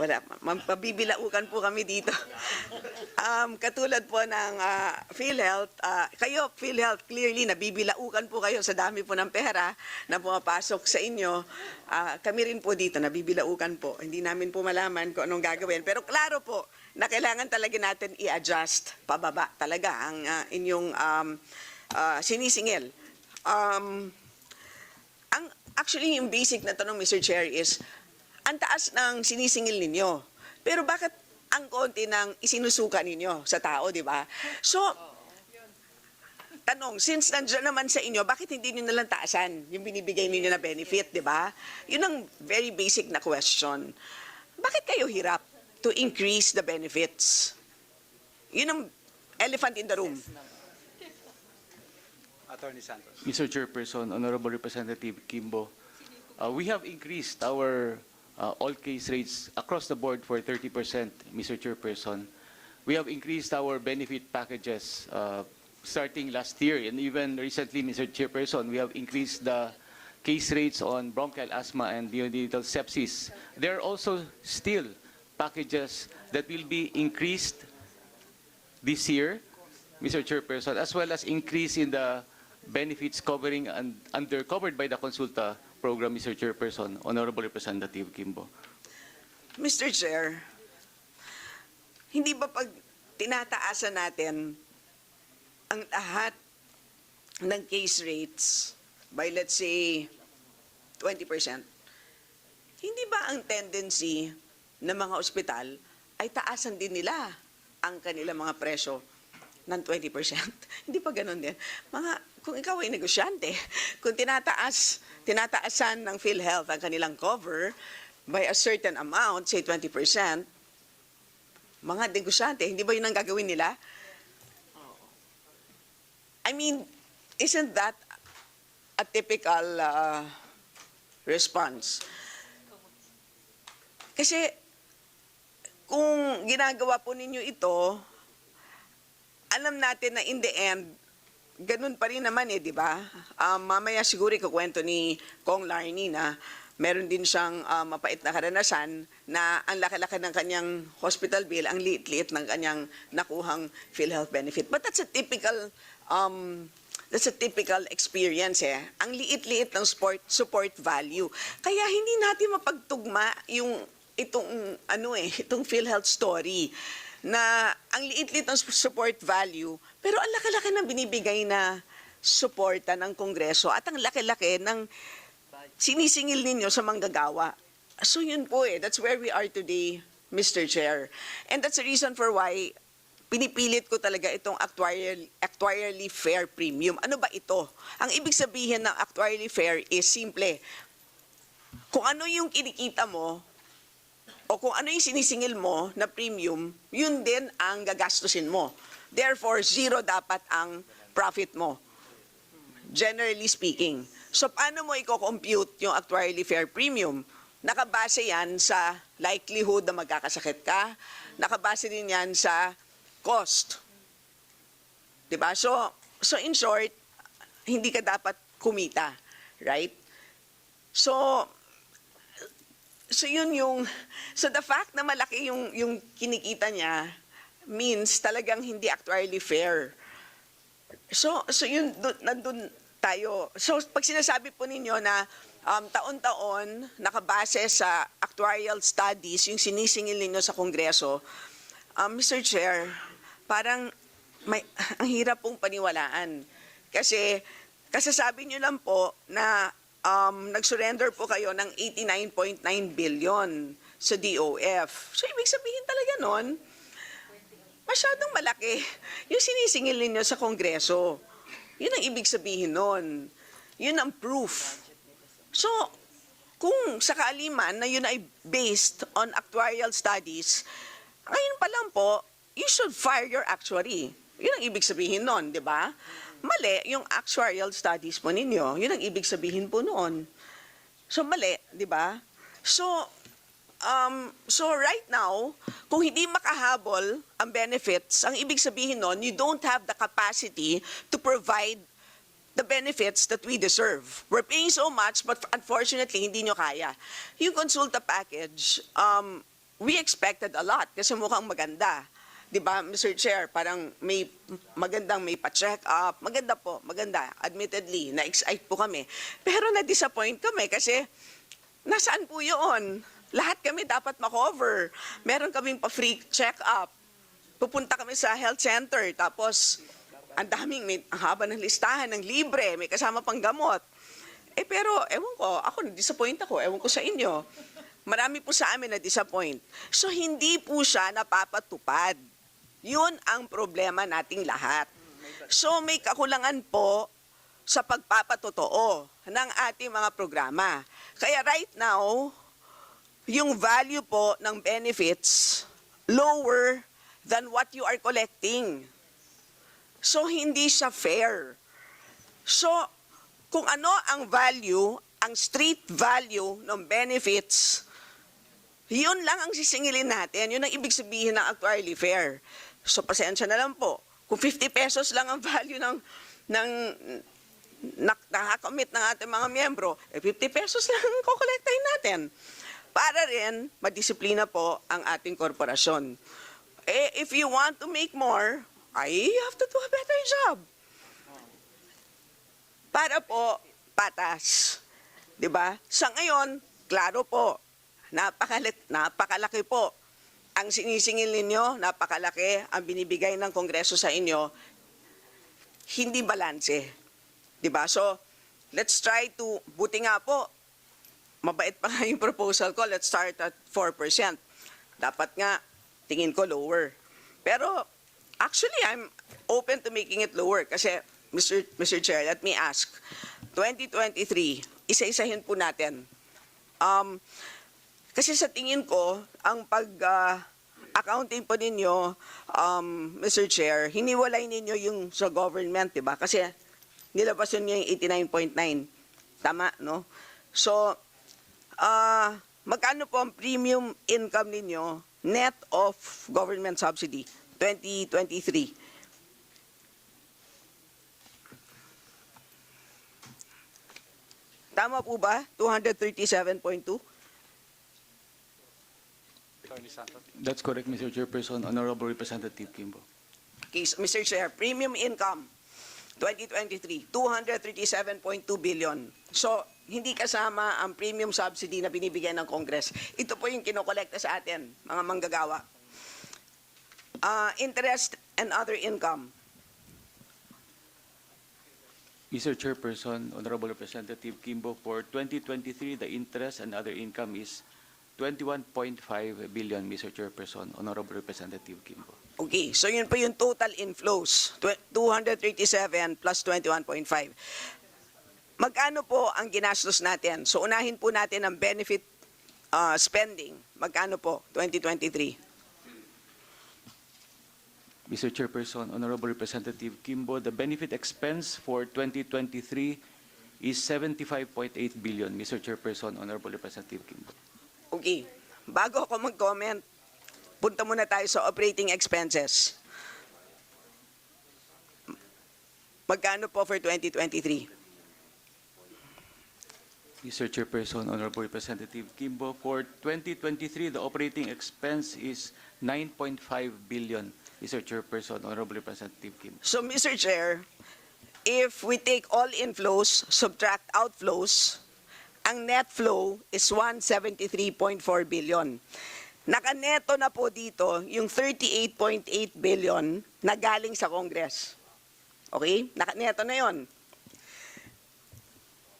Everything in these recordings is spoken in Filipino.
Wala, ma- mabibilaukan po kami dito. Um, katulad po ng ah, PhilHealth, ah, kayo PhilHealth, clearly nabibilaukan po kayo sa dami po ng pera na pumapasok sa inyo. Ah, kami rin po dito, nabibilaukan po. Hindi namin po malaman kung anong gagawin. Pero klaro po na kailangan talaga natin i-adjust pababa talaga ang ah, inyong um, ah, sinisingil. Um, ang actually yung basic na tanong Mr. Chair is ang taas ng sinisingil ninyo. Pero bakit ang konti ng isinusuka ninyo sa tao, di ba? So, tanong, since nandiyan naman sa inyo, bakit hindi nyo nalang taasan yung binibigay ninyo na benefit, di ba? Yun ang very basic na question. Bakit kayo hirap to increase the benefits? Yun ang elephant in the room. Attorney Santos. Mr. Chairperson, Honorable Representative Kimbo, uh, we have increased our uh, all case rates across the board for 30%, Mr. Chairperson. We have increased our benefit packages uh, starting last year and even recently, Mr. Chairperson, we have increased the case rates on bronchial asthma and neonatal sepsis. There are also still packages that will be increased this year, Mr. Chairperson, as well as increase in the benefits covering and under covered by the Consulta program, Mr. Chairperson, Honorable Representative Kimbo. Mr. Chair, hindi ba pag tinataasan natin ang lahat ng case rates by let's say 20%, hindi ba ang tendency ng mga ospital ay taasan din nila ang kanilang mga presyo ng 20%? hindi pa ganun din. Mga, kung ikaw ay negosyante, kung tinataas, tinataasan ng PhilHealth ang kanilang cover by a certain amount, say 20%, mga negosyante, hindi ba yun ang gagawin nila? I mean, isn't that a typical uh, response? Kasi kung ginagawa po ninyo ito, alam natin na in the end, ganun pa rin naman eh, di ba? Um, mamaya siguro ikukwento ni Kong Larny na meron din siyang ah, mapait na karanasan na ang laki-laki ng kanyang hospital bill, ang liit-liit ng kanyang nakuhang PhilHealth benefit. But that's a typical um, that's a typical experience eh. Ang liit-liit ng sport, support value. Kaya hindi natin mapagtugma yung itong ano eh, itong PhilHealth story na ang liit-liit ng support value, pero ang laki-laki ng binibigay na suporta ng Kongreso at ang laki-laki ng sinisingil ninyo sa manggagawa. So yun po eh, that's where we are today, Mr. Chair. And that's the reason for why pinipilit ko talaga itong actuarial, actuarially fair premium. Ano ba ito? Ang ibig sabihin ng actuarially fair is simple. Kung ano yung kinikita mo, o kung ano yung sinisingil mo na premium, yun din ang gagastusin mo. Therefore, zero dapat ang profit mo. Generally speaking. So, paano mo i-compute yung actuarially fair premium? Nakabase yan sa likelihood na magkakasakit ka. Nakabase din yan sa cost. 'Di ba? So, so in short, hindi ka dapat kumita, right? So, so yun yung, so the fact na malaki yung, yung kinikita niya means talagang hindi actuarially fair. So, so yun, dun, nandun tayo. So, pag sinasabi po ninyo na um, taon-taon, nakabase sa actuarial studies, yung sinisingil ninyo sa Kongreso, um, Mr. Chair, parang may, ang hirap pong paniwalaan. Kasi, kasasabi nyo lang po na um, nag-surrender po kayo ng 89.9 billion sa DOF. So, ibig sabihin talaga nun, masyadong malaki yung sinisingil ninyo sa Kongreso. Yun ang ibig sabihin nun. Yun ang proof. So, kung sakali man na yun ay based on actuarial studies, ngayon pa lang po, you should fire your actuary. Yun ang ibig sabihin nun, di ba? Mali yung actuarial studies po ninyo. Yun ang ibig sabihin po noon. So, mali, di ba? So, um, so right now, kung hindi makahabol ang benefits, ang ibig sabihin nun, you don't have the capacity to provide the benefits that we deserve. We're paying so much, but unfortunately, hindi nyo kaya. Yung consulta package, um, we expected a lot kasi mukhang maganda. 'Di ba, Mr. Chair, parang may magandang may pa-check up. Maganda po, maganda. Admittedly, na-excite po kami. Pero na-disappoint kami kasi nasaan po 'yon? Lahat kami dapat makover. Meron kaming pa-free check-up. Pupunta kami sa health center, tapos ang daming, may haba ng listahan ng libre, may kasama pang gamot. Eh pero, ewan ko, ako na-disappoint ako, ewan ko sa inyo. Marami po sa amin na-disappoint. So hindi po siya napapatupad. Yun ang problema nating lahat. So may kakulangan po sa pagpapatotoo ng ating mga programa. Kaya right now, yung value po ng benefits lower than what you are collecting. So hindi siya fair. So kung ano ang value, ang street value ng benefits, yun lang ang sisingilin natin. Yun ang ibig sabihin ng actuarially fair. So pasensya na lang po. Kung 50 pesos lang ang value ng ng nak nakakommit ng ating mga miyembro, eh 50 pesos lang ang kukolektahin natin. Para rin madisiplina po ang ating korporasyon. Eh, if you want to make more, ay, you have to do a better job. Para po patas. ba? Sa ngayon, klaro po. Napakalit, napakalaki po. Ang sinisingil ninyo, napakalaki. Ang binibigay ng Kongreso sa inyo, hindi balanse. ba? So, let's try to, buti nga po, mabait pa nga yung proposal ko, let's start at 4%. Dapat nga, tingin ko lower. Pero, actually, I'm open to making it lower kasi, Mr. Mr. Chair, let me ask, 2023, isa-isahin po natin. Um, kasi sa tingin ko, ang pag ah, accounting po ninyo, um, Mr. Chair, hiniwalay ninyo yung sa government, di ba? Kasi nilabas yun yung 89.9. Tama, no? So, ah, magkano po ang premium income ninyo net of government subsidy 2023? Tama po ba? 237.2? That's correct, Mr. Chairperson, Honorable Representative Kimbo. Okay, so, Mr. Chair, premium income 2023, 237.2 billion. So, hindi kasama ang premium subsidy na binibigay ng Congress. Ito po yung kinokolekta sa atin, mga manggagawa. Ah, interest and other income. Mr. Chairperson, Honorable Representative Kimbo, for 2023, the interest and other income is 21.5 billion, Mr. Chairperson, Honorable Representative Kimbo. Okay, so yun po yung total inflows, tw- 237 plus 21.5. Magkano po ang ginastos natin? So unahin po natin ang benefit uh, spending. Magkano po 2023? Mr. Chairperson, Honorable Representative Kimbo, the benefit expense for 2023 is 75.8 billion, Mr. Chairperson, Honorable Representative Kimbo. Okay, bago ako mag-comment, punta muna tayo sa operating expenses. Magkano po for 2023? Mr. Chairperson, Honorable Representative Kimbo, for 2023, the operating expense is 9.5 billion, Mr. Chairperson, Honorable Representative Kimbo. So, Mr. Chair, if we take all inflows, subtract outflows, ang net flow is 173.4 billion. Nakaneto na po dito yung 38.8 billion na galing sa Congress. Okay? Nakaneto na yon.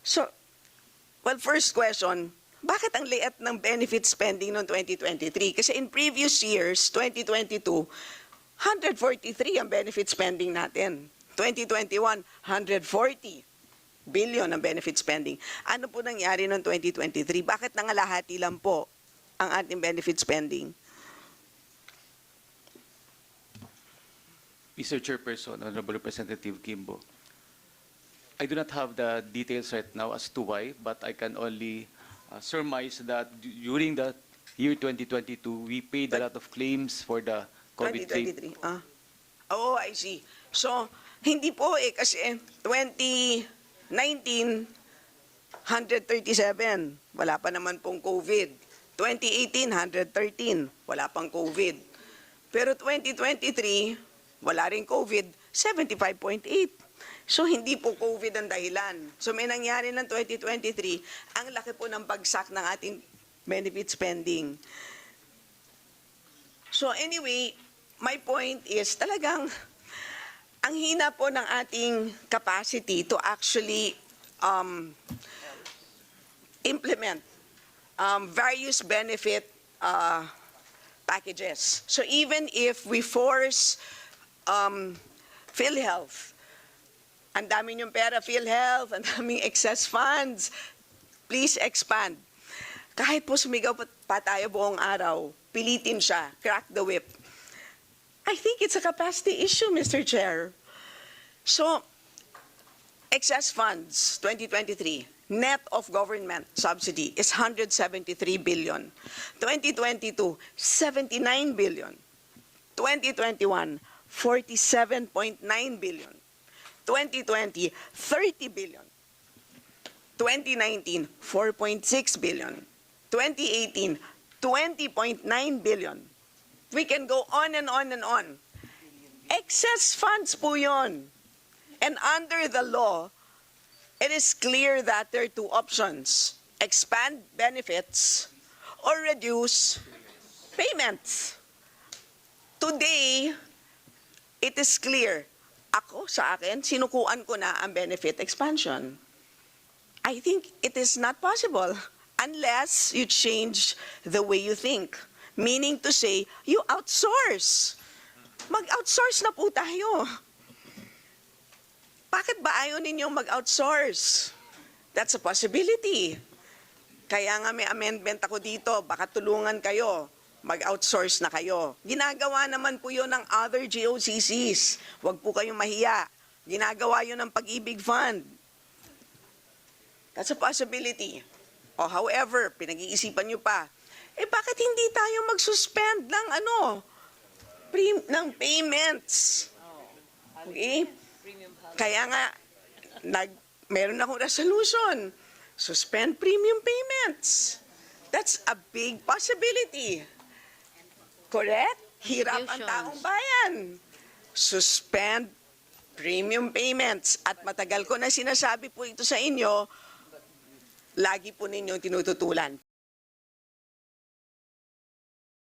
So, well, first question, bakit ang liit ng benefit spending noong 2023? Kasi in previous years, 2022, 143 ang benefit spending natin. 2021, 140 billion ang benefit spending. Ano po nangyari noong 2023? Bakit nangalahati lang po ang ating benefit spending? Mr. Chairperson, Honorable Representative Kimbo, I do not have the details right now as to why, but I can only uh, surmise that during the year 2022, we paid a lot of claims for the COVID claim. 2023. Ah. Oh, I see. So, hindi po eh, kasi 2019, 137. Wala pa naman pong COVID. 2018, 113. Wala pang COVID. Pero 2023, wala rin COVID, 75.8. So, hindi po COVID ang dahilan. So, may nangyari ng 2023, ang laki po ng bagsak ng ating benefit spending. So, anyway, my point is talagang ang hina po ng ating capacity to actually um, implement um, various benefit uh, packages. So even if we force um, PhilHealth, ang dami niyong pera, PhilHealth, ang daming excess funds, please expand. Kahit po sumigaw pa, tayo buong araw, pilitin siya, crack the whip. I think it's a capacity issue, Mr. Chair. So, excess funds, 2023, net of government subsidy is 173 billion. 2022, 79 billion. 2021, 47.9 billion. 2020, 30 billion. 2019, 4.6 billion. 2018, 20.9 billion. We can go on and on and on. Excess funds po yun. And under the law, it is clear that there are two options. Expand benefits or reduce payments. Today, it is clear. Ako, sa akin, sinukuan ko na ang benefit expansion. I think it is not possible unless you change the way you think. Meaning to say, you outsource. Mag-outsource na po tayo. Bakit ba ayaw ninyong mag-outsource? That's a possibility. Kaya nga may amendment ako dito, baka tulungan kayo, mag-outsource na kayo. Ginagawa naman po yun ng other GOCCs. Huwag po kayong mahiya. Ginagawa yun ng Pag-ibig Fund. That's a possibility. O however, pinag-iisipan nyo pa, eh bakit hindi tayo mag-suspend ng ano, pre- ng payments? Okay? Kaya nga, nag, meron akong resolution. Suspend premium payments. That's a big possibility. Correct? Hirap ang taong bayan. Suspend premium payments. At matagal ko na sinasabi po ito sa inyo, lagi po ninyong tinututulan.